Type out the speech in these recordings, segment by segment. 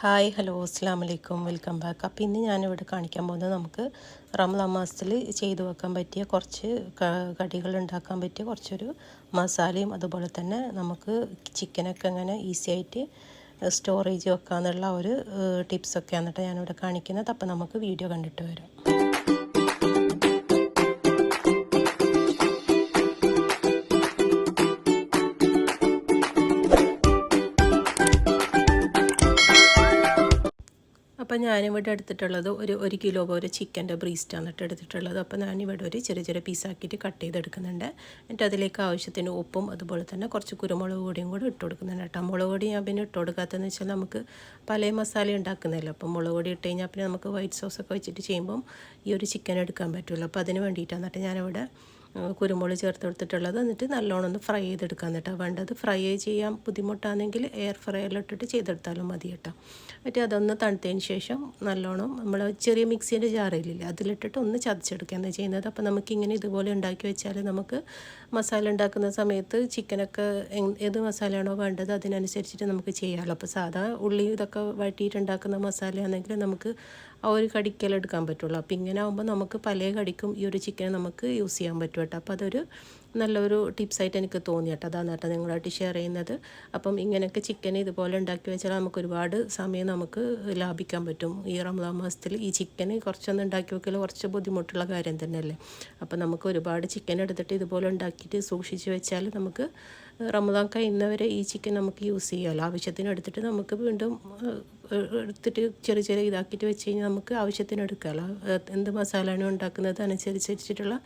Hi hello അസ്സാം വലൈക്കും welcome back. അപ്പോൾ ഇന്ന് ഞാനിവിടെ കാണിക്കാൻ പോകുന്നത് നമുക്ക് റമദാൻ മാസത്തിൽ ചെയ്തു വെക്കാൻ പറ്റിയ കുറച്ച് കടികൾ ഉണ്ടാക്കാൻ പറ്റിയ കുറച്ചൊരു മസാലയും അതുപോലെ തന്നെ നമുക്ക് ചിക്കനൊക്കെ അങ്ങനെ ഈസി ആയിട്ട് സ്റ്റോറേജ് വെക്കാമെന്നുള്ള ഒരു ടിപ്സൊക്കെയാണ് കേട്ടോ ഞാനിവിടെ കാണിക്കുന്നത്. അപ്പോൾ നമുക്ക് വീഡിയോ കണ്ടിട്ട് വരാം. അപ്പോൾ ഞാനിവിടെ എടുത്തിട്ടുള്ളത് ഒരു ഒരു കിലോ പോലെ ചിക്കന്റെ ബ്രീസ്റ്റാണ് കേട്ടോ എടുത്തിട്ടുള്ളത്. അപ്പോൾ ഞാനിവിടെ ഒരു ചെറിയ ചെറിയ പീസാക്കിയിട്ട് കട്ട് ചെയ്തെടുക്കുന്നുണ്ട്. എന്നിട്ട് അതിലേക്ക് ആവശ്യത്തിന് ഉപ്പും അതുപോലെ തന്നെ കുറച്ച് കുരുമുളക് പൊടിയും കൂടി ഇട്ട് കൊടുക്കുന്നുണ്ട് കേട്ടോ. മുളക് പൊടി ഞാൻ പിന്നെ ഇട്ട് കൊടുക്കാത്തതെന്ന് വെച്ചാൽ നമുക്ക് പല മസാല ഉണ്ടാക്കുന്നില്ല അപ്പോൾ മുളക് പൊടി ഇട്ട് കഴിഞ്ഞാൽ പിന്നെ നമുക്ക് വൈറ്റ് സോസൊക്കെ വെച്ചിട്ട് ചെയ്യുമ്പം ഈ ഒരു ചിക്കൻ എടുക്കാൻ പറ്റുമല്ലോ. അപ്പോൾ അതിന് വേണ്ടിയിട്ടാണ് എന്നിട്ട് ഞാനിവിടെ കുരുമുളക് ചേർത്ത് കൊടുത്തിട്ടുള്ളത്. എന്നിട്ട് നല്ലോണം ഒന്ന് ഫ്രൈ ചെയ്തെടുക്കാൻ കേട്ടോ. വേണ്ടത് ഫ്രൈ ചെയ്യാൻ ബുദ്ധിമുട്ടാണെങ്കിൽ എയർ ഫ്രൈയിലിട്ടിട്ട് ചെയ്തെടുത്താലും മതി കേട്ടോ. എന്നിട്ട് അതൊന്ന് തണുത്തതിന് ശേഷം നല്ലോണം നമ്മൾ ചെറിയ മിക്സീന്റെ ജാറിലില്ലേ അതിലിട്ടിട്ട് ഒന്ന് ചതച്ചെടുക്കുകയാണ് ചെയ്യുന്നത്? അപ്പോൾ നമുക്കിങ്ങനെ ഇതുപോലെ ഉണ്ടാക്കി വെച്ചാൽ നമുക്ക് മസാല ഉണ്ടാക്കുന്ന സമയത്ത് ചിക്കനൊക്കെ ഏത് മസാലയാണോ വേണ്ടത് അതിനനുസരിച്ചിട്ട് നമുക്ക് ചെയ്യാമല്ലോ അപ്പോൾ സാധാ ഉള്ളി ഇതൊക്കെ വഴറ്റിയിട്ടുണ്ടാക്കുന്ന മസാലയാണെങ്കിൽ നമുക്ക് ആ ഒരു കടിക്കലെടുക്കാൻ പറ്റുള്ളൂ. അപ്പോൾ ഇങ്ങനെ ആകുമ്പോൾ നമുക്ക് പല കടിക്കും ഈ ഒരു ചിക്കൻ നമുക്ക് യൂസ് ചെയ്യാൻ പറ്റും കേട്ടോ. അപ്പോൾ അതൊരു നല്ലൊരു ടിപ്സായിട്ട് എനിക്ക് തോന്നി കേട്ടോ. അതാണ് കേട്ടോ നിങ്ങളായിട്ട് ഷെയർ ചെയ്യുന്നത്. അപ്പം ഇങ്ങനെയൊക്കെ ചിക്കൻ ഇതുപോലെ ഉണ്ടാക്കി വെച്ചാൽ നമുക്ക് ഒരുപാട് സമയം നമുക്ക് ലാഭിക്കാൻ പറ്റും. ഈ റമദാൻ മാസത്തിൽ ഈ ചിക്കൻ കുറച്ചൊന്നും ഉണ്ടാക്കി വെക്കൽ കുറച്ച് ബുദ്ധിമുട്ടുള്ള കാര്യം തന്നെയല്ലേ? അപ്പം നമുക്ക് ഒരുപാട് ചിക്കൻ എടുത്തിട്ട് ഇതുപോലെ ഉണ്ടാക്കിയിട്ട് സൂക്ഷിച്ച് വെച്ചാൽ നമുക്ക് റമദാൻ കഴിയുന്നവരെ ഈ ചിക്കൻ നമുക്ക് യൂസ് ചെയ്യാമല്ലോ ആവശ്യത്തിന് എടുത്തിട്ട് നമുക്ക് വീണ്ടും എടുത്തിട്ട് ചെറിയ ചെറിയ ഇതാക്കിയിട്ട് വെച്ച് കഴിഞ്ഞാൽ നമുക്ക് ആവശ്യത്തിന് എടുക്കാമല്ലോ എന്ത് മസാലയാണ് ഉണ്ടാക്കുന്നത് അനുസരിച്ചിട്ടുള്ള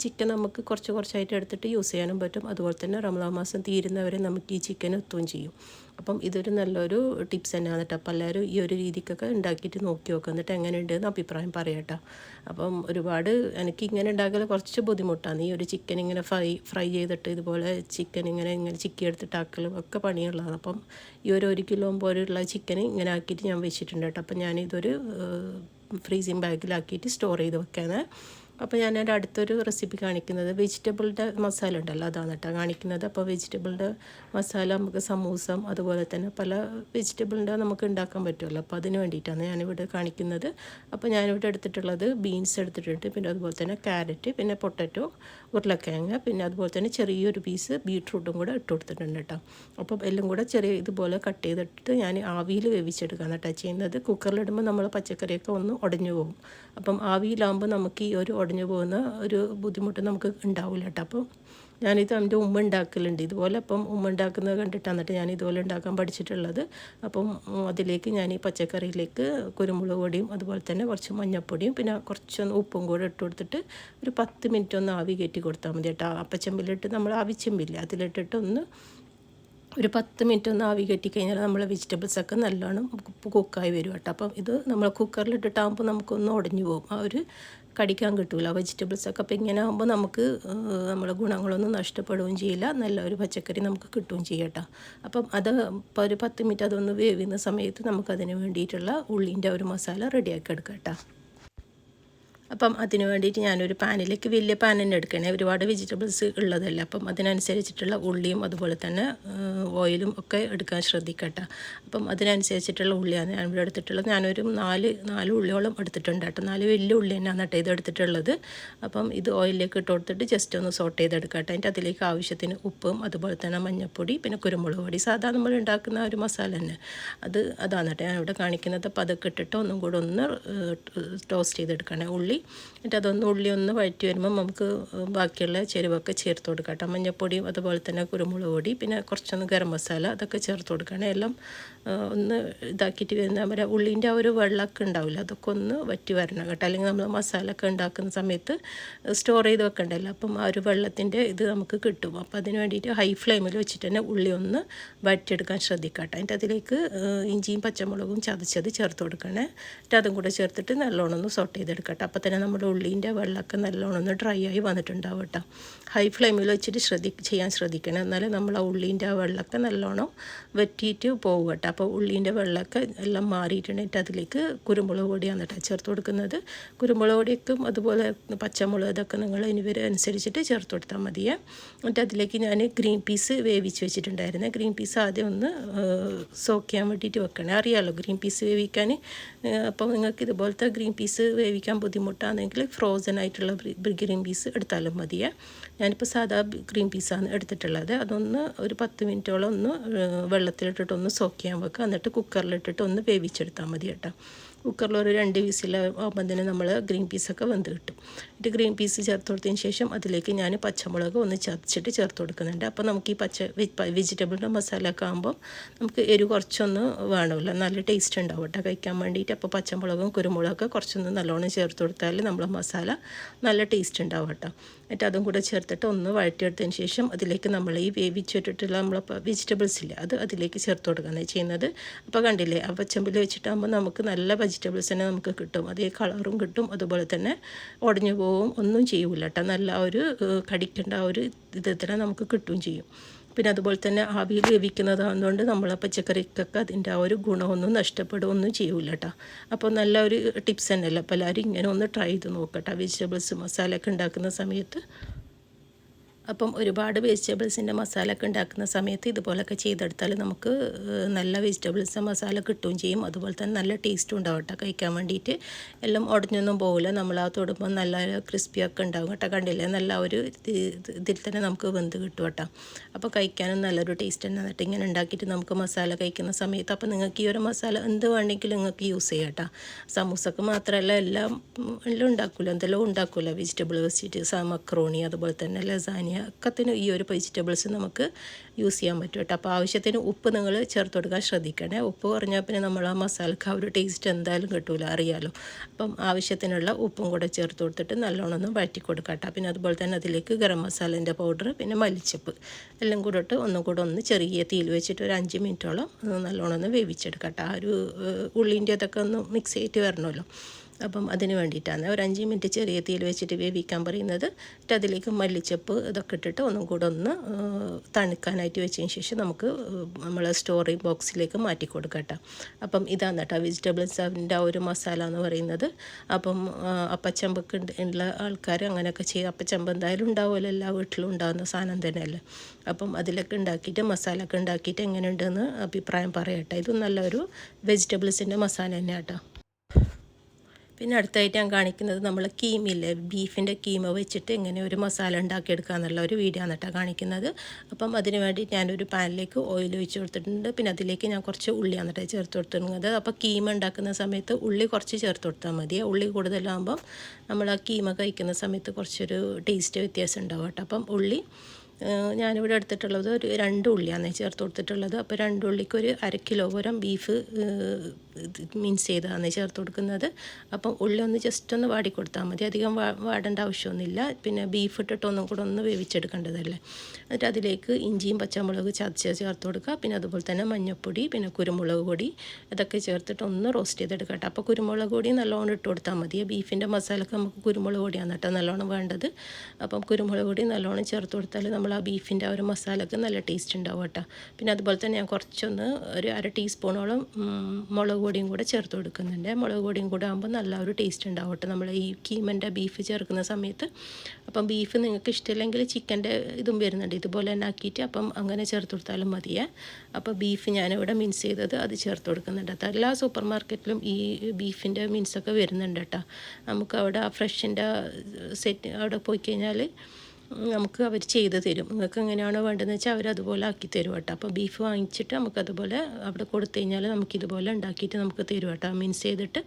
ചിക്കൻ നമുക്ക് കുറച്ച് കുറച്ചായിട്ട് എടുത്തിട്ട് യൂസ് ചെയ്യാനും പറ്റും. അതുപോലെ തന്നെ റമദാൻ മാസം തീരുന്നവരെ നമുക്ക് ഈ ചിക്കൻ എത്തുകയും ചെയ്യും. അപ്പം ഇതൊരു നല്ലൊരു ടിപ്സ് തന്നെയാണ് കേട്ടോ. അപ്പോൾ എല്ലാവരും ഈ ഒരു രീതിക്കൊക്കെ ഉണ്ടാക്കിയിട്ട് നോക്കി നോക്കുക എന്നിട്ട് എങ്ങനെയുണ്ട് അഭിപ്രായം പറയട്ടോ അപ്പം ഒരുപാട് എനിക്ക് ഇങ്ങനെ ഉണ്ടാക്കൽ കുറച്ച് ബുദ്ധിമുട്ടാണ്. ഈ ഒരു ചിക്കൻ ഇങ്ങനെ ഫ്രൈ ഫ്രൈ ചെയ്തിട്ട് ഇതുപോലെ ചിക്കൻ ഇങ്ങനെ ഇങ്ങനെ ചിക്കി എടുത്തിട്ടാക്കലും ഒക്കെ പണിയുള്ളതാണ്. അപ്പം ഈ ഒരു ഒരു കിലോ പോലെയുള്ള ചിക്കൻ ഇങ്ങനെ ആക്കിയിട്ട് ഞാൻ വെച്ചിട്ടുണ്ട് കേട്ടോ. അപ്പം ഞാനിതൊരു ഫ്രീസിങ് ബാഗിലാക്കിയിട്ട് സ്റ്റോർ ചെയ്ത് വെക്കാനാണ് അപ്പോൾ ഞാൻ എന്റെ അടുത്തൊരു റെസിപ്പി കാണിക്കുന്നത്. വെജിറ്റബിളിന്റെ മസാല ഉണ്ടല്ലോ അതാണ് കേട്ടോ കാണിക്കുന്നത്. അപ്പോൾ വെജിറ്റബിളിന്റെ മസാല നമുക്ക് സമൂസം അതുപോലെ തന്നെ പല വെജിറ്റബിളിന്റെ നമുക്ക് ഉണ്ടാക്കാൻ പറ്റുമല്ലോ അപ്പോൾ അതിന് വേണ്ടിയിട്ടാണ് ഞാനിവിടെ കാണിക്കുന്നത്. അപ്പോൾ ഞാനിവിടെ എടുത്തിട്ടുള്ളത് ബീൻസ് എടുത്തിട്ടുണ്ട്. പിന്നെ അതുപോലെ തന്നെ ക്യാരറ്റ് പിന്നെ പൊട്ടറ്റോ ഉരുളക്കിഴങ്ങ് പിന്നെ അതുപോലെ തന്നെ ചെറിയൊരു പീസ് ബീട്രൂട്ടും കൂടെ ഇട്ട് കൊടുത്തിട്ടുണ്ട് കേട്ടോ അപ്പോൾ എല്ലാം കൂടെ ചെറിയ ഇതുപോലെ കട്ട് ചെയ്തിട്ട് ഞാൻ ആവിയിൽ വേവിച്ചെടുക്കുകയാണ് കേട്ടോ ചെയ്യുന്നത്. കുക്കറിലിടുമ്പോൾ നമ്മൾ പച്ചക്കറിയൊക്കെ ഒന്ന് ഉടഞ്ഞു പോകും. അപ്പം ആവിയിലാകുമ്പോൾ നമുക്ക് ഈ ഒരു ഉടഞ്ഞു പോകുന്ന ഒരു ബുദ്ധിമുട്ട് നമുക്ക് ഉണ്ടാവില്ല കേട്ടോ. അപ്പം ഞാനിത് എന്റെ ഉമ്മ ഉണ്ടാക്കലുണ്ട്. ഇതുപോലെ അപ്പം ഉമ്മ ഉണ്ടാക്കുന്നത് കണ്ടിട്ടാണ് എന്നിട്ട് ഞാൻ ഇതുപോലെ ഉണ്ടാക്കാൻ പഠിച്ചിട്ടുള്ളത്. അപ്പം അതിലേക്ക് ഞാൻ ഈ പച്ചക്കറിയിലേക്ക് കുരുമുളക് പൊടിയും അതുപോലെ തന്നെ കുറച്ച് മഞ്ഞൾപ്പൊടിയും പിന്നെ കുറച്ചൊന്ന് ഉപ്പും കൂടെ ഇട്ട് കൊടുത്തിട്ട് ഒരു പത്ത് മിനിറ്റ് ഒന്ന് ആവി കയറ്റി കൊടുത്താൽ മതി കേട്ടോ. അപ്പച്ചെമ്പിലിട്ട് നമ്മൾ ആവിച്ചെമ്പില്ലേ അതിലിട്ടിട്ട് ഒന്ന് ഒരു പത്ത് മിനിറ്റ് ഒന്ന് ആവി കെട്ടി കഴിഞ്ഞാൽ നമ്മളെ വെജിറ്റബിൾസൊക്കെ നല്ലോണം കുക്കായി വരും കേട്ടോ. അപ്പം ഇത് നമ്മൾ കുക്കറിലിട്ടിട്ടാകുമ്പോൾ നമുക്കൊന്ന് ഉടഞ്ഞു പോകും. ആ ഒരു കടിക്കാൻ കിട്ടില്ല വെജിറ്റബിൾസ് ഒക്കെ. അപ്പം ഇങ്ങനെ ആകുമ്പോൾ നമുക്ക് നമ്മളെ ഗുണങ്ങളൊന്നും നഷ്ടപ്പെടുകയും ചെയ്യില്ല. നല്ല ഒരു പച്ചക്കറി നമുക്ക് കിട്ടുകയും ചെയ്യട്ടെ അപ്പം അത് ഇപ്പോൾ ഒരു പത്ത് മിനിറ്റ് അതൊന്ന് വേവുന്ന സമയത്ത് നമുക്കതിന് വേണ്ടിയിട്ടുള്ള ഉള്ളിന്റെ ഒരു മസാല റെഡിയാക്കി എടുക്കാം കേട്ടോ. അപ്പം അതിന് വേണ്ടിയിട്ട് ഞാനൊരു പാനിലേക്ക് വലിയ പാൻ തന്നെ എടുക്കണേ ഒരുപാട് വെജിറ്റബിൾസ് ഉള്ളതല്ലേ. അപ്പം അതിനനുസരിച്ചിട്ടുള്ള ഉള്ളിയും അതുപോലെ തന്നെ ഓയിലും ഒക്കെ എടുക്കാൻ ശ്രദ്ധിക്കട്ടെ. അപ്പം അതിനനുസരിച്ചിട്ടുള്ള ഉള്ളിയാണ് ഞാൻ ഇവിടെ എടുത്തിട്ടുള്ളത്. ഞാനൊരു നാല് നാല് ഉള്ളിയോളം എടുത്തിട്ടുണ്ട് കേട്ടോ. നാല് വലിയ ഉള്ളി തന്നെയാണ് കേട്ടോ ഇത് എടുത്തിട്ടുള്ളത്. അപ്പം ഇത് ഓയിലിലേക്ക് ഇട്ട് കൊടുത്തിട്ട് ജസ്റ്റ് ഒന്ന് സോട്ട് ചെയ്തെടുക്കട്ടെ അതിന്റെ അതിലേക്ക് ആവശ്യത്തിന് ഉപ്പും അതുപോലെ തന്നെ മഞ്ഞൾപ്പൊടി പിന്നെ കുരുമുളക് പൊടി. സാധാ നമ്മൾ ഉണ്ടാക്കുന്ന ഒരു മസാല തന്നെ. അത് അതാണ് കേട്ടോ. ഞാൻ കാണിക്കുന്നത്. അപ്പോൾ അതൊക്കെ ഇട്ടിട്ട് ഒന്നും കൂടെ ഒന്ന് ടോസ്റ്റ് ചെയ്തെടുക്കണേ. ഉള്ളി എന്നിട്ട് അതൊന്ന് ഉള്ളി ഒന്ന് വഴറ്റി വരുമ്പോൾ നമുക്ക് ബാക്കിയുള്ള ചേരുവൊക്കെ ചേർത്ത് കൊടുക്കാം കേട്ടോ. മഞ്ഞപ്പൊടിയും അതുപോലെ തന്നെ കുരുമുളക് പൊടി പിന്നെ കുറച്ചൊന്ന് ഗരം മസാല അതൊക്കെ ചേർത്ത് കൊടുക്കണം. എല്ലാം ഒന്ന് ഇതാക്കിയിട്ട് വരുന്ന വരെ ഉള്ളിന്റെ ആ ഒരു വെള്ളമൊക്കെ ഉണ്ടാവില്ല അതൊക്കെ ഒന്ന് വറ്റി വരണം കേട്ടോ. അല്ലെങ്കിൽ നമ്മൾ മസാല ഒക്കെ ഉണ്ടാക്കുന്ന സമയത്ത് സ്റ്റോർ ചെയ്ത് വെക്കണ്ടല്ലോ. അപ്പം ആ ഒരു വെള്ളത്തിന്റെ ഇത് നമുക്ക് കിട്ടും. അപ്പോൾ അതിന് വേണ്ടിയിട്ട് ഹൈ ഫ്ലെയിമിൽ വെച്ചിട്ട് തന്നെ ഉള്ളി ഒന്ന് വറ്റിയെടുക്കാൻ ശ്രദ്ധിക്കട്ടെ അതിന്റെ അതിലേക്ക് ഇഞ്ചിയും പച്ചമുളകും ചതച്ചത് ചേർത്ത് കൊടുക്കണേ. എന്നിട്ട് അതും കൂടെ ചേർത്തിട്ട് നല്ലോണം ഒന്ന് സോട്ട് ചെയ്തെടുക്കട്ടെ അപ്പോൾ തന്നെ നമ്മുടെ ഉള്ളീന്റെ വെള്ളമൊക്കെ നല്ലോണം ഒന്ന് ഡ്രൈ ആയി വന്നിട്ടുണ്ടാവും കേട്ടോ. ഹൈ ഫ്ലെയിമിൽ വെച്ചിട്ട് ശ്രദ്ധി ചെയ്യാൻ ശ്രദ്ധിക്കണം. എന്നാലും നമ്മൾ ആ ഉള്ളീന്റെ ആ വെള്ളമൊക്കെ നല്ലോണം വറ്റിയിട്ട് പോകും കേട്ടോ. അപ്പോൾ ഉള്ളീന്റെ വെള്ളമൊക്കെ എല്ലാം മാറിയിട്ടുണ്ടെങ്കിൽ അതിലേക്ക് കുരുമുളക് പൊടിയാണ് കേട്ടോ ചേർത്ത് കൊടുക്കുന്നത്. കുരുമുളക് പൊടിയൊക്കെ അതുപോലെ പച്ചമുളക് ഇതൊക്കെ നിങ്ങൾ ഇനിവരെ അനുസരിച്ചിട്ട് ചേർത്ത് കൊടുത്താൽ മതിയേ. എന്നിട്ട് അതിലേക്ക് ഞാൻ ഗ്രീൻ പീസ് വേവിച്ച് വെച്ചിട്ടുണ്ടായിരുന്നു. ഗ്രീൻ പീസ് ആദ്യം ഒന്ന് സോക്ക് ചെയ്യാൻ വേണ്ടിയിട്ട് വെക്കണേ. അറിയാമല്ലോ ഗ്രീൻ പീസ് വേവിക്കാൻ. അപ്പോൾ നിങ്ങൾക്ക് ഇതുപോലത്തെ ഗ്രീൻ പീസ് വേവിക്കാൻ ബുദ്ധിമുട്ടാണെങ്കിൽ ഫ്രോസൺ ആയിട്ടുള്ള ഗ്രീൻ പീസ് എടുത്താലും മതിയേ. ഞാനിപ്പോൾ സാധാ ഗ്രീൻ പീസാണ് എടുത്തിട്ടുള്ളത്. അതൊന്ന് ഒരു പത്ത് മിനിറ്റോളം ഒന്ന് വെള്ളത്തിലിട്ടിട്ട് ഒന്ന് സോക്ക് ചെയ്യാൻ വെക്കുക. എന്നിട്ട് കുക്കറിലിട്ടിട്ട് ഒന്ന് വേവിച്ചെടുത്താൽ മതി കേട്ടോ കുക്കറിൽ ഒരു രണ്ട് വിസിൽ ആകുമ്പോൾ തന്നെ നമ്മൾ ഗ്രീൻ പീസൊക്കെ വെന്ത് കിട്ടും. എന്നിട്ട് ഗ്രീൻ പീസ് ചേർത്ത് കൊടുത്തതിന് ശേഷം അതിലേക്ക് ഞാൻ പച്ചമുളക് ഒന്ന് ചതച്ചിട്ട് ചേർത്ത് കൊടുക്കുന്നുണ്ട്. അപ്പോൾ നമുക്ക് ഈ പച്ച വെജിറ്റബിളിന്റെ മസാല ഒക്കെ ആകുമ്പോൾ നമുക്ക് എരി കുറച്ചൊന്ന് വേണമല്ലോ. നല്ല ടേസ്റ്റ് ഉണ്ടാവും കേട്ടോ കഴിക്കാൻ വേണ്ടിയിട്ട്. അപ്പോൾ പച്ചമുളകും കുരുമുളകൊക്കെ കുറച്ചൊന്ന് നല്ലോണം ചേർത്ത് കൊടുത്താൽ നമ്മളെ മസാല നല്ല ടേസ്റ്റ് ഉണ്ടാവും കേട്ടോ എന്നിട്ട് അതും കൂടെ ചേർത്തിട്ട് ഒന്ന് വഴറ്റിയെടുത്തതിന് ശേഷം അതിലേക്ക് നമ്മൾ ഈ വേവിച്ചിട്ടിട്ടുള്ള നമ്മളെ വെജിറ്റബിൾസ് ഇല്ല അത് അതിലേക്ക് ചേർത്ത് കൊടുക്കുകയാണ് ചെയ്യുന്നത്. അപ്പോൾ കണ്ടില്ലേ ആ പച്ചമ്പിൽ വെച്ചിട്ടാകുമ്പോൾ നമുക്ക് നല്ല വെജിറ്റബിൾസ് തന്നെ നമുക്ക് കിട്ടും. അതേ കളറും കിട്ടും. അതുപോലെ തന്നെ ഉടഞ്ഞു പോവും. ഒന്നും ചെയ്യൂല കേട്ടോ നല്ല ഒരു കടിക്കേണ്ട ഒരു ഇത് തന്നെ നമുക്ക് കിട്ടുകയും ചെയ്യും. പിന്നെ അതുപോലെ തന്നെ ആവിയിൽ വേവിക്കുന്നതാകുന്നതുകൊണ്ട് നമ്മളെ പച്ചക്കറിക്കൊക്കെ അതിന്റെ ആ ഒരു ഗുണമൊന്നും നഷ്ടപ്പെടുകയൊന്നും ചെയ്യൂല കേട്ടോ അപ്പോൾ നല്ല ഒരു ടിപ്സ് തന്നെയല്ലേ. അപ്പോൾ എല്ലാവരും ഇങ്ങനെ ഒന്ന് ട്രൈ ചെയ്ത് നോക്കട്ടെ. വെജിറ്റബിൾസ് മസാലയൊക്കെ ഉണ്ടാക്കുന്ന സമയത്ത് അപ്പം ഒരുപാട് വെജിറ്റബിൾസിന്റെ മസാല ഒക്കെ ഉണ്ടാക്കുന്ന സമയത്ത് ഇതുപോലൊക്കെ ചെയ്തെടുത്താൽ നമുക്ക് നല്ല വെജിറ്റബിൾസ് മസാല കിട്ടുകയും ചെയ്യും. അതുപോലെ തന്നെ നല്ല ടേസ്റ്റും ഉണ്ടാവും കേട്ടോ കഴിക്കാൻ വേണ്ടിയിട്ട്. എല്ലാം ഉടഞ്ഞൊന്നും പോകില്ല. നമ്മൾ ആ തൊടുമ്പോൾ നല്ല ക്രിസ്പിയൊക്കെ ഉണ്ടാവും കേട്ടോ. കണ്ടില്ലേ? നല്ല ഒരു ഇതിൽ തന്നെ നമുക്ക് വെന്ത് കിട്ടും കേട്ടോ. അപ്പോൾ കഴിക്കാനും നല്ലൊരു ടേസ്റ്റ് തന്നെ എന്നിട്ട് ഇങ്ങനെ ഉണ്ടാക്കിയിട്ട് നമുക്ക് മസാല കഴിക്കുന്ന സമയത്ത് അപ്പോൾ നിങ്ങൾക്ക് ഈ ഒരു മസാല എന്ത് വേണമെങ്കിലും നിങ്ങൾക്ക് യൂസ് ചെയ്യാം കേട്ടോ. സമൂസക്ക് മാത്രമല്ല എല്ലാം എല്ലാം ഉണ്ടാക്കില്ല എന്തെല്ലാം ഉണ്ടാക്കില്ല വെജിറ്റബിൾ വെച്ചിട്ട് മക്രോണി അതുപോലെ തന്നെ ലസാനിയ ഒക്കത്തിന് ഈ ഒരു വെജിറ്റബിൾസ് നമുക്ക് യൂസ് ചെയ്യാൻ പറ്റും കേട്ടോ. അപ്പോൾ ആവശ്യത്തിന് ഉപ്പ് നിങ്ങൾ ചേർത്ത് കൊടുക്കാൻ ശ്രദ്ധിക്കണേ. ഉപ്പ് കുറഞ്ഞാൽ പിന്നെ നമ്മൾ ആ മസാലക്ക് ആ ഒരു ടേസ്റ്റ് എന്തായാലും കിട്ടൂല അറിയാലോ. അപ്പം ആവശ്യത്തിനുള്ള ഉപ്പും കൂടെ ചേർത്ത് കൊടുത്തിട്ട് നല്ലോണം ഒന്ന് വഴറ്റി കൊടുക്കട്ടോ പിന്നെ അതുപോലെ തന്നെ അതിലേക്ക് ഗരം മസാലേന്റെ പൗഡർ പിന്നെ മല്ലിച്ചപ്പ് എല്ലാം കൂടെ ഇട്ട് ഒന്നും കൂടെ ഒന്ന് ചെറിയ തീയിൽ വെച്ചിട്ട് ഒരു അഞ്ച് മിനിറ്റോളം നല്ലോണം ഒന്ന് വേവിച്ചെടുക്കട്ടെ ആ ഒരു ഉള്ളിന്റെ അതൊക്കെ ഒന്ന് മിക്സ് ചെയ്തിട്ട് വരണമല്ലോ. അപ്പം അതിന് വേണ്ടിയിട്ടാണ് ഒരു അഞ്ച് മിനിറ്റ് ചെറിയ തീയിൽ വെച്ചിട്ട് വേവിക്കാൻ പറയുന്നത്. എന്നിട്ട് അതിലേക്ക് മല്ലിച്ചപ്പ് ഇതൊക്കെ ഇട്ടിട്ട് ഒന്നും കൂടെ ഒന്ന് തണുക്കാനായിട്ട് വെച്ചതിന് ശേഷം നമുക്ക് നമ്മൾ സ്റ്റോറി ബോക്സിലേക്ക് മാറ്റി കൊടുക്കട്ടെ അപ്പം ഇതാണ് കേട്ടോ വെജിറ്റബിൾസിന്റെ ആ ഒരു മസാല എന്ന് പറയുന്നത്. അപ്പം അപ്പച്ചമ്പക്ക് ഉള്ള ആൾക്കാർ അങ്ങനെയൊക്കെ ചെയ്യും. അപ്പച്ചമ്പ് എന്തായാലും ഉണ്ടാവുമല്ലോ എല്ലാ വീട്ടിലും ഉണ്ടാകുന്ന സാധനം തന്നെയല്ലേ. അപ്പം അതിലൊക്കെ ഉണ്ടാക്കിയിട്ട് മസാല ഒക്കെ ഉണ്ടാക്കിയിട്ട് എങ്ങനെയുണ്ടെന്ന് അഭിപ്രായം പറയട്ടെ ഇത് നല്ലൊരു വെജിറ്റബിൾസിന്റെ മസാല തന്നെ കേട്ടോ. പിന്നെ അടുത്തായിട്ട് ഞാൻ കാണിക്കുന്നത് നമ്മൾ കീമില്ലേ ബീഫിന്റെ കീമ വെച്ചിട്ട് ഇങ്ങനെ ഒരു മസാല ഉണ്ടാക്കിയെടുക്കുക എന്നുള്ള ഒരു വീഡിയോ ആണ് കാണിക്കുന്നത്. അപ്പം അതിന് വേണ്ടി ഞാനൊരു പാനിലേക്ക് ഓയിൽ ഒഴിച്ച് കൊടുത്തിട്ടുണ്ട്. പിന്നെ അതിലേക്ക് ഞാൻ കുറച്ച് ഉള്ളി കേട്ടോ ചേർത്ത് കൊടുത്തിരുന്നത് അപ്പോൾ കീമ ഉണ്ടാക്കുന്ന സമയത്ത് ഉള്ളി കുറച്ച് ചേർത്ത് കൊടുത്താൽ മതി. ഉള്ളി കൂടുതലാകുമ്പം നമ്മൾ ആ കീമ കഴിക്കുന്ന സമയത്ത് കുറച്ചൊരു ടേസ്റ്റ് വ്യത്യാസം ഉണ്ടാവും കേട്ടോ. അപ്പം ഉള്ളി ഞാനിവിടെ എടുത്തിട്ടുള്ളത് ഒരു രണ്ട് ഉള്ളിയാണ് ചേർത്ത് കൊടുത്തിട്ടുള്ളത്. അപ്പോൾ രണ്ട് ഉള്ളിക്ക് ഒരു അര കിലോ പോരം ബീഫ് മീൻസ് ചെയ്താണ് ചേർത്ത് കൊടുക്കുന്നത്. അപ്പം ഉള്ളി ഒന്ന് ജസ്റ്റ് ഒന്ന് വാടി കൊടുത്താൽ മതി. അധികം വാടേണ്ട ആവശ്യമൊന്നുമില്ല. പിന്നെ ബീഫ് ഇട്ടിട്ട് ഒന്നും കൂടെ ഒന്ന് വേവിച്ചെടുക്കേണ്ടതല്ലേ. എന്നിട്ട് അതിലേക്ക് ഇഞ്ചിയും പച്ചമുളക് ചതച്ച് ചേർത്ത് കൊടുക്കുക. പിന്നെ അതുപോലെ തന്നെ മഞ്ഞൾപ്പൊടി പിന്നെ കുരുമുളക് പൊടി ഇതൊക്കെ ചേർത്തിട്ട് ഒന്ന് റോസ്റ്റ് ചെയ്തെടുക്കട്ടെ. അപ്പോൾ കുരുമുളക് പൊടി നല്ലോണം ഇട്ട് കൊടുത്താൽ മതി. ബീഫിന്റെ മസാലക്ക് നമുക്ക് കുരുമുളക് പൊടിയാണ് കേട്ടോ നല്ലോണം വേണ്ടത്. അപ്പം കുരുമുളക് പൊടി നല്ലോണം ചേർത്ത് കൊടുത്താൽ നമ്മൾ ആ ബീഫിന്റെ ആ ഒരു മസാലയ്ക്ക് നല്ല ടേസ്റ്റ് ഉണ്ടാവും കേട്ടോ. പിന്നെ അതുപോലെ തന്നെ ഞാൻ കുറച്ചൊന്ന് ഒരു അര ടീസ്പൂണോളം മുളക് പൊടിയും കൂടെ ചേർത്ത് കൊടുക്കുന്നുണ്ട്. മുളക് പൊടിയും കൂടെ ആകുമ്പോൾ നല്ല ഒരു ടേസ്റ്റ് ഉണ്ടാവും കേട്ടോ നമ്മൾ ഈ കീമന്റെ ബീഫ് ചേർക്കുന്ന സമയത്ത്. അപ്പം ബീഫ് നിങ്ങൾക്ക് ഇഷ്ടമില്ലെങ്കിൽ ചിക്കന്റെ ഇതും വരുന്നുണ്ട്. ഇതുപോലെ തന്നെ ആക്കിയിട്ട് അപ്പം അങ്ങനെ ചേർത്ത് കൊടുത്താലും മതിയേ. അപ്പോൾ ബീഫ് ഞാനിവിടെ മിൻസ് ചെയ്തത് അത് ചേർത്ത് കൊടുക്കുന്നുണ്ട് കേട്ടോ. എല്ലാ സൂപ്പർ മാർക്കറ്റിലും ഈ ബീഫിന്റെ മിൻസൊക്കെ വരുന്നുണ്ട് കേട്ടോ. നമുക്ക് അവിടെ ആ ഫ്രഷിന്റെ സെറ്റ് അവിടെ പോയി കഴിഞ്ഞാൽ നമുക്ക് അവർ ചെയ്ത് തരും. നിങ്ങൾക്ക് എങ്ങനെയാണോ വേണ്ടതെന്ന് വെച്ചാൽ അവർ അതുപോലെ ആക്കി തരും കേട്ടോ. അപ്പോൾ ബീഫ് വാങ്ങിച്ചിട്ട് നമുക്കതുപോലെ അവിടെ കൊടുത്തു കഴിഞ്ഞാൽ നമുക്കിതുപോലെ ഉണ്ടാക്കിയിട്ട് നമുക്ക് തരും കേട്ടോ. മീൻസ് ചെയ്തിട്ട്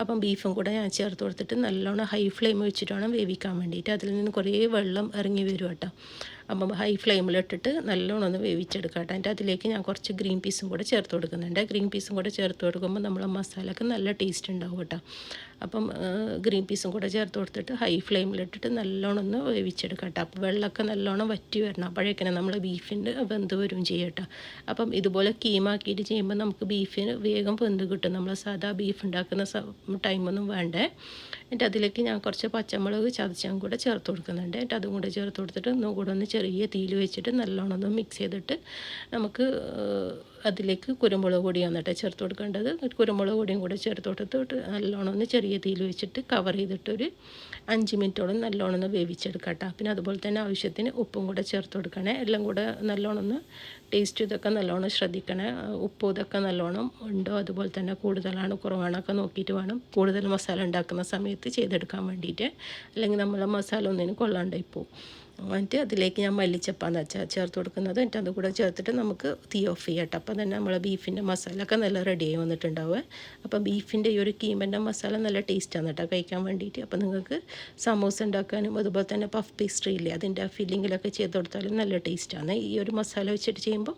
അപ്പം ബീഫും കൂടെ ഞാൻ ചേർത്ത് കൊടുത്തിട്ട് നല്ലോണം ഹൈ ഫ്ലെയിം വെച്ചിട്ട് വേണം വേവിക്കാൻ വേണ്ടിയിട്ട്. അതിൽ നിന്ന് കുറേ വെള്ളം ഇറങ്ങി വരും കേട്ടോ. അപ്പം ഹൈ ഫ്ലെയിമിലിട്ടിട്ട് നല്ലോണം ഒന്ന് വേവിച്ചെടുക്കാം കേട്ടോ. അതിലേക്ക് ഞാൻ കുറച്ച് ഗ്രീൻ പീസും കൂടെ ചേർത്ത് കൊടുക്കുന്നുണ്ട്. ഗ്രീൻ പീസും കൂടെ ചേർത്ത് കൊടുക്കുമ്പോൾ നമ്മൾ മസാലയ്ക്ക് നല്ല ടേസ്റ്റ് ഉണ്ടാവും കേട്ടോ. അപ്പം ഗ്രീൻ പീസും കൂടെ ചേർത്ത് കൊടുത്തിട്ട് ഹൈ ഫ്ലെയിമിലിട്ടിട്ട് നല്ലോണം ഒന്ന് വേവിച്ചെടുക്കാം അപ്പോൾ വെള്ളമൊക്കെ നല്ലോണം വറ്റി വരണം. അപ്പോഴേക്കിനെ നമ്മൾ ബീഫിന്റെ വെന്ത് വരും ചെയ്യട്ടോ അപ്പം ഇതുപോലെ കീമാക്കിയിട്ട് ചെയ്യുമ്പോൾ നമുക്ക് ബീഫിന് വേഗം വെന്ത് കിട്ടും. നമ്മൾ സാധാ ബീഫ് ഉണ്ടാക്കുന്ന ടൈമൊന്നും വേണ്ടേ. എന്നിട്ട് അതിലേക്ക് ഞാൻ കുറച്ച് പച്ചമുളക് ചതച്ചും കൂടെ ചേർത്ത് കൊടുക്കുന്നുണ്ട്. എന്നിട്ട് അതും കൂടെ ചേർത്ത് കൊടുത്തിട്ട് ഒന്നും കൂടെ ഒന്ന് ചെറിയ തീയിൽ വെച്ചിട്ട് നല്ലോണം ഒന്ന് മിക്സ് ചെയ്തിട്ട് നമുക്ക് അതിലേക്ക് കുരുമുളക് പൊടിയാണ് കേട്ടോ ചേർത്ത് കൊടുക്കേണ്ടത്. കുരുമുളക് പൊടിയും കൂടെ ചേർത്ത് കൊടുത്തിട്ട് നല്ലോണം ഒന്ന് ചെറിയ തീയിൽ വെച്ചിട്ട് കവർ ചെയ്തിട്ടൊരു അഞ്ച് മിനിറ്റോളം നല്ലോണം ഒന്ന് വേവിച്ചെടുക്കാം കേട്ടോ പിന്നെ അതുപോലെ തന്നെ ആവശ്യത്തിന് ഉപ്പും കൂടെ ചേർത്ത് കൊടുക്കണേ. എല്ലാം കൂടെ നല്ലോണം ഒന്ന് ടേസ്റ്റ് ഇതൊക്കെ നല്ലോണം ശ്രദ്ധിക്കണേ. ഉപ്പ് ഇതൊക്കെ നല്ലോണം ഉണ്ടോ? അതുപോലെ തന്നെ കൂടുതലാണ് കുറവാണൊക്കെ നോക്കിയിട്ട് വേണം കൂടുതൽ മസാല ഉണ്ടാക്കുന്ന സമയത്ത് ചെയ്തെടുക്കാൻ വേണ്ടിയിട്ട്. അല്ലെങ്കിൽ നമ്മളെ മസാല ഒന്നിനും കൊള്ളാണ്ടായി പോകും എന്നിട്ട് അതിലേക്ക് ഞാൻ മല്ലിച്ചപ്പാന്ന് വെച്ചാൽ ചേർത്ത് കൊടുക്കുന്നത്. എന്നിട്ട് അത് കൂടെ ചേർത്തിട്ട് നമുക്ക് തീ ഓഫ് ചെയ്യട്ടെ. അപ്പോൾ തന്നെ നമ്മളെ ബീഫിന്റെ മസാല ഒക്കെ നല്ല റെഡിയായി വന്നിട്ടുണ്ടാവുക അപ്പോൾ ബീഫിന്റെ ഈ ഒരു കീമന്റെ മസാല നല്ല ടേസ്റ്റാണ് കേട്ടോ കഴിക്കാൻ വേണ്ടിയിട്ട് അപ്പോൾ നിങ്ങൾക്ക് സമോസ ഉണ്ടാക്കാനും അതുപോലെ തന്നെ പഫ് പേസ്ട്രി ഇല്ലേ അതിന്റെ ഫില്ലിങ്ങിലൊക്കെ ചെയ്ത് കൊടുത്താലും നല്ല ടേസ്റ്റാണ് ഈ ഒരു മസാല വെച്ചിട്ട് ചെയ്യുമ്പോൾ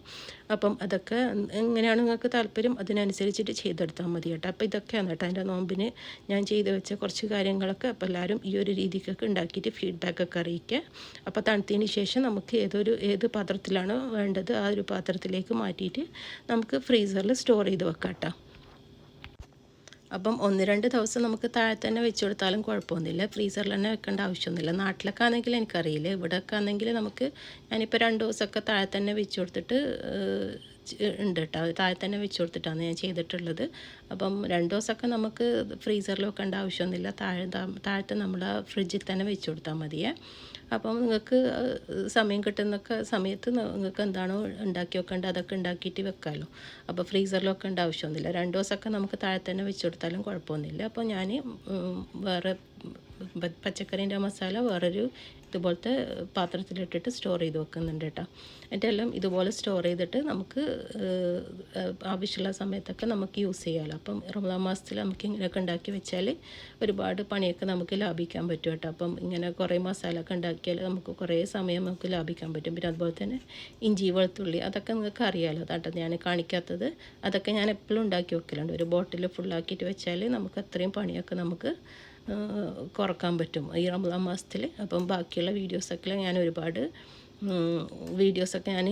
അപ്പം അതൊക്കെ എങ്ങനെയാണ് നിങ്ങൾക്ക് താല്പര്യം അതിനനുസരിച്ചിട്ട് ചെയ്തെടുത്താൽ മതി കേട്ടോ അപ്പോൾ ഇതൊക്കെയാണ് കേട്ടോ എന്റെ നോമ്പിന് ഞാൻ ചെയ്ത് വെച്ച കുറച്ച് കാര്യങ്ങളൊക്കെ അപ്പോൾ എല്ലാവരും ഈ ഒരു രീതിക്കൊക്കെ ഉണ്ടാക്കിയിട്ട് ഫീഡ്ബാക്കൊക്കെ അറിയിക്കുക അപ്പോൾ തണുത്തതിന് ശേഷം നമുക്ക് ഏതൊരു ഏത് പാത്രത്തിലാണോ വേണ്ടത് ആ ഒരു പാത്രത്തിലേക്ക് മാറ്റിയിട്ട് നമുക്ക് ഫ്രീസറിൽ സ്റ്റോർ ചെയ്ത് വെക്കാം കേട്ടോ അപ്പം ഒന്ന് രണ്ട് ദിവസം നമുക്ക് താഴെ തന്നെ വെച്ച് കൊടുത്താലും കുഴപ്പമൊന്നുമില്ല. ഫ്രീസറിൽ തന്നെ വെക്കേണ്ട ആവശ്യമൊന്നുമില്ല. നാട്ടിലൊക്കെ ആണെങ്കിൽ എനിക്കറിയില്ല. ഇവിടെയൊക്കെ ആണെങ്കിൽ നമുക്ക് ഞാനിപ്പോൾ രണ്ട് ദിവസമൊക്കെ താഴെ തന്നെ വെച്ച് കൊടുത്തിട്ട് ഉണ്ട് കേട്ടോ അത് താഴെ തന്നെ വെച്ച് കൊടുത്തിട്ടാണ് ഞാൻ ചെയ്തിട്ടുള്ളത്. അപ്പം രണ്ട് ദിവസമൊക്കെ നമുക്ക് ഫ്രീസറിൽ വെക്കേണ്ട ആവശ്യമൊന്നുമില്ല. താഴെ താഴത്തെ നമ്മുടെ ഫ്രിഡ്ജിൽ തന്നെ വെച്ച് കൊടുത്താൽ മതിയേ. അപ്പം നിങ്ങൾക്ക് സമയം കിട്ടുന്നൊക്കെ സമയത്ത് നിങ്ങൾക്ക് എന്താണോ ഉണ്ടാക്കി വെക്കേണ്ടത് അതൊക്കെ ഉണ്ടാക്കിയിട്ട് വെക്കാമല്ലോ അപ്പോൾ ഫ്രീസറിൽ വെക്കേണ്ട ആവശ്യമൊന്നുമില്ല. രണ്ട് ദിവസമൊക്കെ നമുക്ക് താഴെ തന്നെ വെച്ച് കൊടുത്താലും കുഴപ്പമൊന്നുമില്ല. അപ്പോൾ ഞാൻ വേറെ പച്ചക്കറീന്റെ മസാല വേറൊരു ഇതുപോലത്തെ പാത്രത്തിലിട്ടിട്ട് സ്റ്റോർ ചെയ്ത് വെക്കുന്നുണ്ട് കേട്ടോ. എന്നിട്ട് എല്ലാം ഇതുപോലെ സ്റ്റോർ ചെയ്തിട്ട് നമുക്ക് ആവശ്യമുള്ള സമയത്തൊക്കെ നമുക്ക് യൂസ് ചെയ്യാമല്ലോ അപ്പം റമദാൻ മാസത്തിൽ നമുക്ക് ഇങ്ങനെയൊക്കെ ഉണ്ടാക്കി വെച്ചാൽ ഒരുപാട് പണിയൊക്കെ നമുക്ക് ലാഭിക്കാൻ പറ്റും കേട്ടോ. അപ്പം ഇങ്ങനെ കുറേ മസാല ഒക്കെ ഉണ്ടാക്കിയാൽ നമുക്ക് കുറേ സമയം നമുക്ക് ലാഭിക്കാൻ പറ്റും. പിന്നെ അതുപോലെ തന്നെ ഇഞ്ചി വെളുത്തുള്ളി അതൊക്കെ നിങ്ങൾക്ക് അറിയാമല്ലോ അതാട്ടോ ഞാൻ കാണിക്കാത്തത്. അതൊക്കെ ഞാൻ എപ്പോഴും ഉണ്ടാക്കി വെക്കലുണ്ട്. ഒരു ബോട്ടിൽ ഫുള്ളാക്കിയിട്ട് വെച്ചാൽ നമുക്ക് അത്രയും പണിയൊക്കെ നമുക്ക് കുറയ്ക്കാൻ പറ്റും. ഈ റമദാൻ മാസത്തിൽ അപ്പം ബാക്കിയുള്ള വീഡിയോസൊക്കെ ഞാൻ ഒരുപാട് വീഡിയോസൊക്കെ ഞാൻ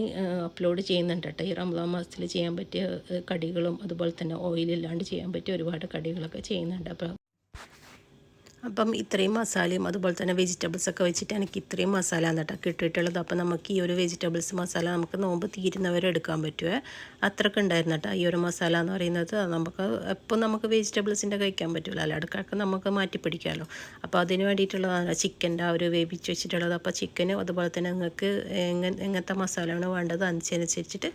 അപ്ലോഡ് ചെയ്യുന്നുണ്ട് കേട്ടോ. ഈ റമദാൻ മാസത്തിൽ ചെയ്യാൻ പറ്റിയ കടികളും അതുപോലെ തന്നെ ഓയിലില്ലാണ്ട് ചെയ്യാൻ പറ്റിയ ഒരുപാട് കടികളൊക്കെ ചെയ്യുന്നുണ്ട്. അപ്പോൾ അപ്പം ഇത്രയും മസാലയും അതുപോലെ തന്നെ വെജിറ്റബിൾസ് ഒക്കെ വെച്ചിട്ട് എനിക്ക് ഇത്രയും മസാല എന്നിട്ട് കിട്ടിയിട്ടുള്ളത്. അപ്പം നമുക്ക് ഈ ഒരു വെജിറ്റബിൾസ് മസാല നമുക്ക് നോമ്പ് തീരുന്നവരെ എടുക്കാൻ പറ്റുമേ അത്രയ്ക്ക് ഉണ്ടായിരുന്നു കേട്ടോ ഈ ഒരു മസാല എന്ന് പറയുന്നത്. നമുക്ക് എപ്പോൾ നമുക്ക് വെജിറ്റബിൾസിന്റെ കഴിക്കാൻ പറ്റില്ല അല്ല അടുക്കളക്ക് നമുക്ക് മാറ്റി പിടിക്കാമല്ലോ അപ്പോൾ അതിന് വേണ്ടിയിട്ടുള്ളതാണ് ചിക്കന്റെ ആ ഒരു വേവിച്ച് വെച്ചിട്ടുള്ളത്. അപ്പോൾ ചിക്കനും അതുപോലെ തന്നെ നിങ്ങൾക്ക് എങ്ങനെ എങ്ങനത്തെ മസാലയാണ് വേണ്ടത് അനുസരിച്ചിട്ട്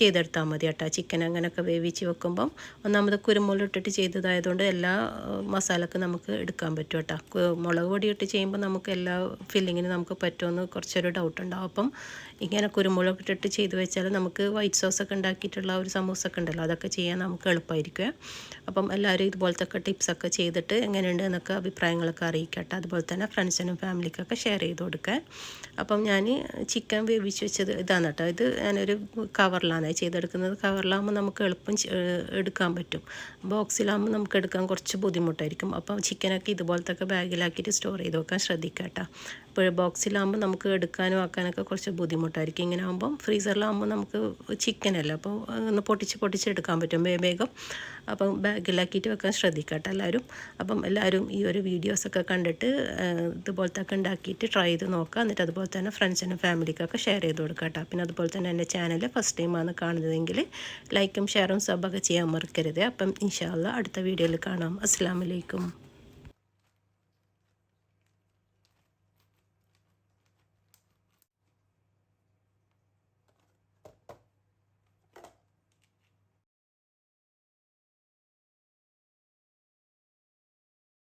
ചെയ്തെടുത്താൽ മതി കേട്ടോ. ചിക്കൻ അങ്ങനെയൊക്കെ വേവിച്ച് വെക്കുമ്പം ഒന്നാമത് കുരുമുളക് ഇട്ടിട്ട് ചെയ്തതായതുകൊണ്ട് എല്ലാ മസാലക്കും നമുക്ക് എടുക്കാൻ പറ്റും. കേട്ടോ. മുളക് പൊടി ഇട്ട് ചെയ്യുമ്പോൾ നമുക്ക് എല്ലാ ഫില്ലിങ്ങിനും നമുക്ക് പറ്റുമെന്ന് കുറച്ചൊരു ഡൗട്ട് ഉണ്ടാവും. അപ്പം ഇങ്ങനെ കുരുമുളക് ഇട്ടിട്ട് ചെയ്ത് വെച്ചാൽ നമുക്ക് വൈറ്റ് സോസ് ഒക്കെ ഉണ്ടാക്കിയിട്ടുള്ള ഒരു സമൂസ ഒക്കെ ഉണ്ടല്ലോ അതൊക്കെ ചെയ്യാൻ നമുക്ക് എളുപ്പമായിരിക്കും അപ്പം എല്ലാവരും ഇതുപോലത്തെ ഒക്കെ ടിപ്സൊക്കെ ചെയ്തിട്ട് എങ്ങനെയുണ്ട് എന്നൊക്കെ അഭിപ്രായങ്ങളൊക്കെ അറിയിക്കട്ടെ. അതുപോലെ തന്നെ ഫ്രണ്ട്സിനും ഫാമിലിക്കൊക്കെ ഷെയർ ചെയ്ത് കൊടുക്കുക അപ്പം ഞാൻ ചിക്കൻ വേവിച്ച് വെച്ചത് ഇതാണ് കേട്ടോ. ഇത് ഞാനൊരു കവറിലാണ് ചെയ്തെടുക്കുന്നത്. കവറിലാകുമ്പോൾ നമുക്ക് എളുപ്പം എടുക്കാൻ പറ്റും. ബോക്സിലാകുമ്പോൾ നമുക്ക് എടുക്കാൻ കുറച്ച് ബുദ്ധിമുട്ടായിരിക്കും. അപ്പം ചിക്കനൊക്കെ ഇതുപോലത്തെ ഒക്കെ ബാഗിലാക്കിയിട്ട് സ്റ്റോർ ചെയ്ത് വെക്കാൻ ശ്രദ്ധിക്കാം കേട്ടോ. അപ്പോൾ ബോക്സിലാകുമ്പോൾ നമുക്ക് എടുക്കാനും ആക്കാനൊക്കെ കുറച്ച് ബുദ്ധിമുട്ടായിരിക്കും. ഇങ്ങനെ ആകുമ്പം ഫ്രീസറിലാകുമ്പോൾ നമുക്ക് ചിക്കനല്ല അപ്പോൾ ഒന്ന് പൊട്ടിച്ച് പൊട്ടിച്ച് എടുക്കാൻ പറ്റും വേഗം. അപ്പം ബാഗിലാക്കിയിട്ട് വെക്കാൻ ശ്രദ്ധിക്കട്ടെ എല്ലാവരും അപ്പം എല്ലാവരും ഈ ഒരു വീഡിയോസൊക്കെ കണ്ടിട്ട് ഇതുപോലത്തെ ഒക്കെ ഉണ്ടാക്കിയിട്ട് ട്രൈ ചെയ്ത് നോക്കുക എന്നിട്ട് അതുപോലെ തന്നെ ഫ്രണ്ട്സിനും ഫാമിലിക്കൊക്കെ ഷെയർ ചെയ്ത് കൊടുക്കട്ടെ. പിന്നെ അതുപോലെ തന്നെ എന്റെ ചാനൽ ഫസ്റ്റ് ടൈമാണ് കാണുന്നതെങ്കിൽ ലൈക്കും ഷെയറും സബൊക്കെ ചെയ്യാൻ മറക്കരുത്. അപ്പം ഇൻഷാല്ല അടുത്ത വീഡിയോയിൽ കാണാം. അസ്സാം